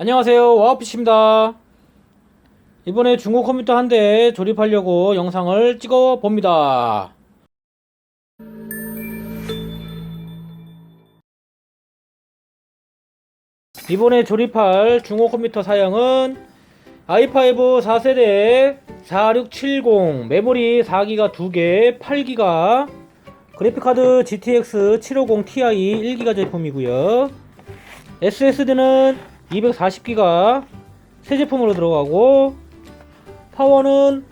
안녕하세요. 와우피치입니다. 이번에 중고 컴퓨터 한 대 조립하려고 영상을 찍어 봅니다. 이번에 조립할 중고 컴퓨터 사양은 i5 4세대 4670 메모리 4기가 2개 8기가 그래픽카드 GTX 750 Ti 1기가 제품이고요. SSD는 240기가 새 제품으로 들어가고 파워는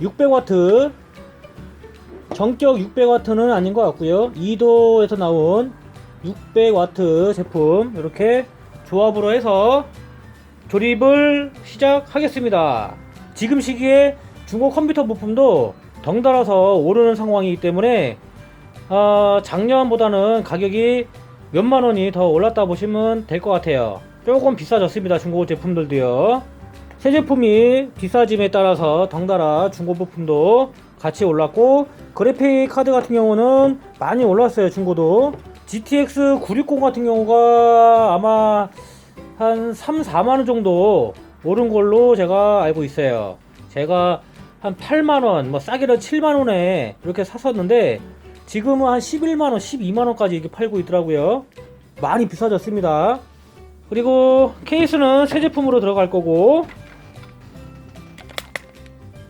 600W 정격 600W는 아닌 것 같고요 2도에서 나온 600W 제품 이렇게 조합으로 해서 조립을 시작하겠습니다 지금 시기에 중고 컴퓨터 부품도 덩달아서 오르는 상황이기 때문에 어, 작년보다는 가격이 몇만 원이 더 올랐다 보시면 될 것 같아요. 조금 비싸졌습니다. 중고 제품들도요. 새 제품이 비싸짐에 따라서 덩달아 중고 부품도 같이 올랐고 그래픽 카드 같은 경우는 많이 올랐어요. 중고도 GTX 960 같은 경우가 아마 한 3, 4만 원 정도 오른 걸로 제가 알고 있어요. 제가 한 8만 원, 뭐 싸게는 7만 원에 이렇게 샀었는데 지금은 한 11만원, 12만원까지 이렇게 팔고 있더라고요. 많이 비싸졌습니다. 그리고 케이스는 새 제품으로 들어갈 거고,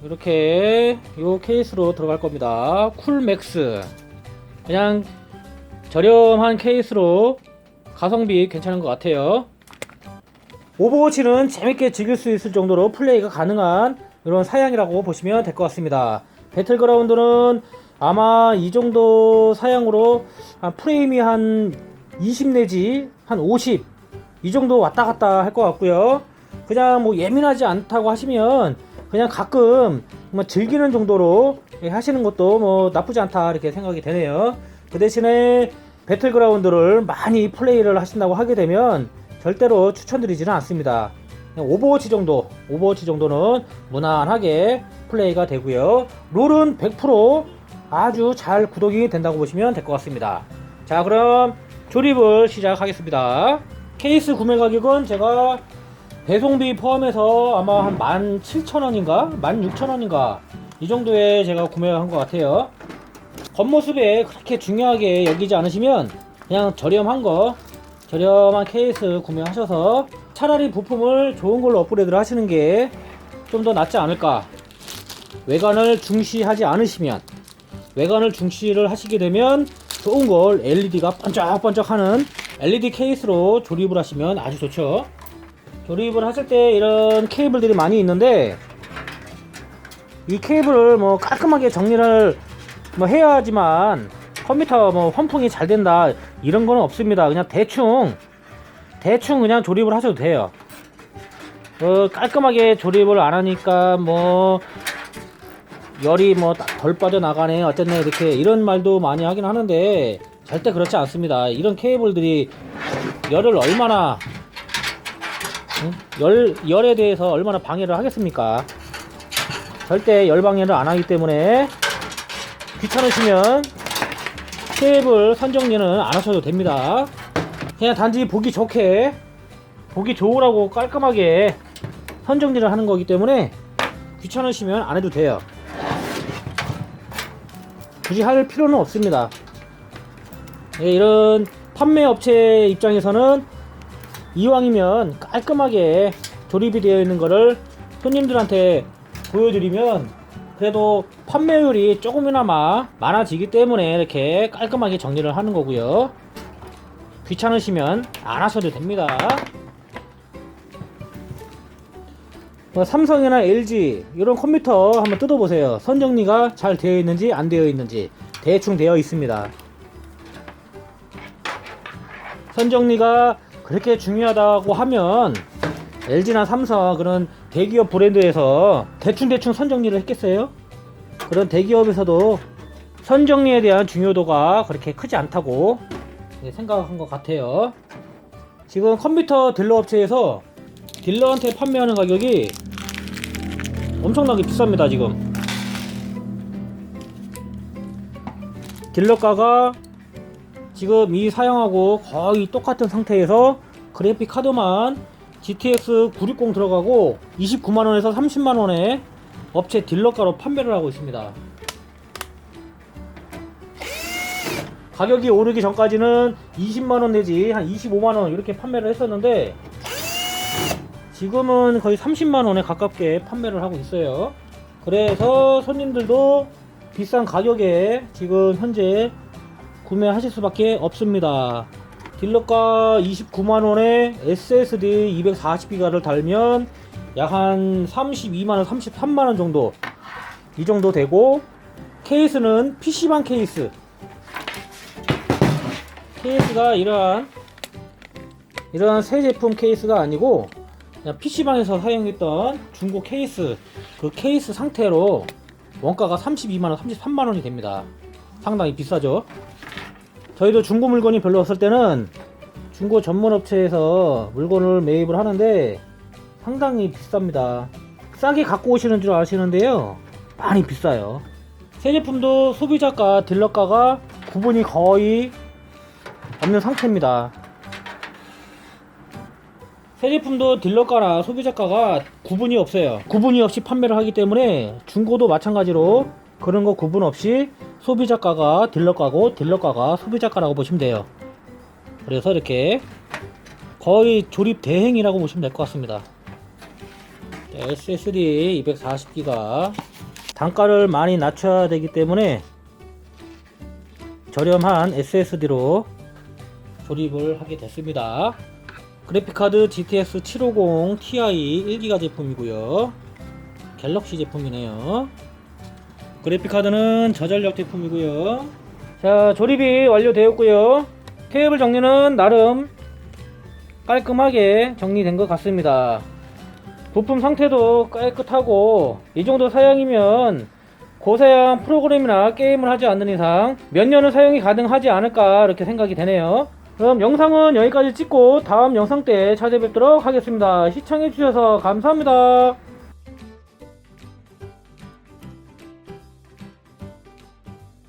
이렇게 요 케이스로 들어갈 겁니다. 쿨맥스. 그냥 저렴한 케이스로 가성비 괜찮은 것 같아요. 오버워치는 재밌게 즐길 수 있을 정도로 플레이가 가능한 이런 사양이라고 보시면 될 것 같습니다. 배틀그라운드는 아마 이 정도 사양으로 한 프레임이 한 20 내지 한 50 이 정도 왔다 갔다 할 것 같고요. 그냥 뭐 예민하지 않다고 하시면 그냥 가끔 뭐 즐기는 정도로 하시는 것도 뭐 나쁘지 않다 이렇게 생각이 되네요. 그 대신에 배틀그라운드를 많이 플레이를 하신다고 하게 되면 절대로 추천드리지는 않습니다. 오버워치 정도, 오버워치 정도는 무난하게 플레이가 되고요. 롤은 100% 아주 잘 구독이 된다고 보시면 될 것 같습니다. 자, 그럼 조립을 시작하겠습니다. 케이스 구매 가격은 제가 배송비 포함해서 아마 한 17,000원인가? 16,000원인가? 이 정도에 제가 구매한 것 같아요. 겉모습에 그렇게 중요하게 여기지 않으시면 그냥 저렴한 거, 저렴한 케이스 구매하셔서 차라리 부품을 좋은 걸로 업그레이드를 하시는 게 좀 더 낫지 않을까. 외관을 중시하지 않으시면 외관을 중시를 하시게 되면 좋은 걸 LED가 번쩍번쩍 하는 LED 케이스로 조립을 하시면 아주 좋죠. 조립을 하실 때 이런 케이블들이 많이 있는데 이 케이블을 뭐 깔끔하게 정리를 뭐 해야 하지만 컴퓨터 뭐 환풍이 잘 된다 이런 거는 없습니다. 그냥 대충 대충 그냥 조립을 하셔도 돼요. 어, 깔끔하게 조립을 안 하니까 뭐 열이 뭐 덜 빠져나가네 어쨌네 이렇게 이런 말도 많이 하긴 하는데 절대 그렇지 않습니다 이런 케이블들이 열을 얼마나 응? 열, 열에 대해서 얼마나 방해를 하겠습니까 절대 열 방해를 안 하기 때문에 귀찮으시면 케이블 선정리는 안 하셔도 됩니다 그냥 단지 보기 좋게 보기 좋으라고 깔끔하게 선정리를 하는 거기 때문에 귀찮으시면 안 해도 돼요 굳이 할 필요는 없습니다. 예, 이런 판매 업체 입장에서는 이왕이면 깔끔하게 조립이 되어 있는 거를 손님들한테 보여드리면 그래도 판매율이 조금이나마 많아지기 때문에 이렇게 깔끔하게 정리를 하는 거고요. 귀찮으시면 안 하셔도 됩니다. 뭐 삼성이나 LG 이런 컴퓨터 한번 뜯어보세요. 선 정리가 잘 되어 있는지 안 되어 있는지 대충 되어 있습니다. 선정리가 그렇게 중요하다고 하면 LG나 삼성 그런 대기업 브랜드에서 대충대충 선정리를 했겠어요? 그런 대기업에서도 선정리에 대한 중요도가 그렇게 크지 않다고 생각한 것 같아요. 지금 컴퓨터 딜러 업체에서 딜러한테 판매하는 가격이 엄청나게 비쌉니다 지금 딜러가가 지금 이 사양하고 거의 똑같은 상태에서 그래픽 카드만 GTX 960 들어가고 29만원에서 30만원에 업체 딜러가로 판매를 하고 있습니다. 가격이 오르기 전까지는 20만원 내지 한 25만원 이렇게 판매를 했었는데 지금은 거의 30만원에 가깝게 판매를 하고 있어요. 그래서 손님들도 비싼 가격에 지금 현재 구매하실 수밖에 없습니다. 딜러가 29만원에 SSD 240기가를 달면 약 한 32만원, 33만원 정도 이 정도 되고 케이스는 PC방 케이스 케이스가 이러한 이러한 새 제품 케이스가 아니고 그냥 PC방에서 사용했던 중고 케이스 그 케이스 상태로 원가가 32만원, 33만원이 됩니다. 상당히 비싸죠. 저희도 중고 물건이 별로 없을 때는 중고 전문 업체에서 물건을 매입을 하는데 상당히 비쌉니다. 싸게 갖고 오시는 줄 아시는데요. 많이 비싸요. 새 제품도 소비자가 딜러가가 구분이 거의 없는 상태입니다. 새 제품도 딜러가나 소비자가가 구분이 없어요. 구분이 없이 판매를 하기 때문에 중고도 마찬가지로 그런 거 구분 없이 소비자가가 딜러가고 딜러가가 소비자가라고 보시면 돼요. 그래서 이렇게 거의 조립 대행이라고 보시면 될 것 같습니다. SSD 240기가 단가를 많이 낮춰야 되기 때문에 저렴한 SSD로 조립을 하게 됐습니다. 그래픽카드 GTX 750 Ti 1기가 제품이고요. 갤럭시 제품이네요. 그래픽카드는 저전력 제품이고요. 자, 조립이 완료되었고요. 케이블 정리는 나름 깔끔하게 정리된 것 같습니다. 부품 상태도 깨끗하고 이 정도 사양이면 고사양 프로그램이나 게임을 하지 않는 이상 몇 년은 사용이 가능하지 않을까 이렇게 생각이 되네요. 그럼 영상은 여기까지 찍고 다음 영상 때 찾아뵙도록 하겠습니다. 시청해주셔서 감사합니다.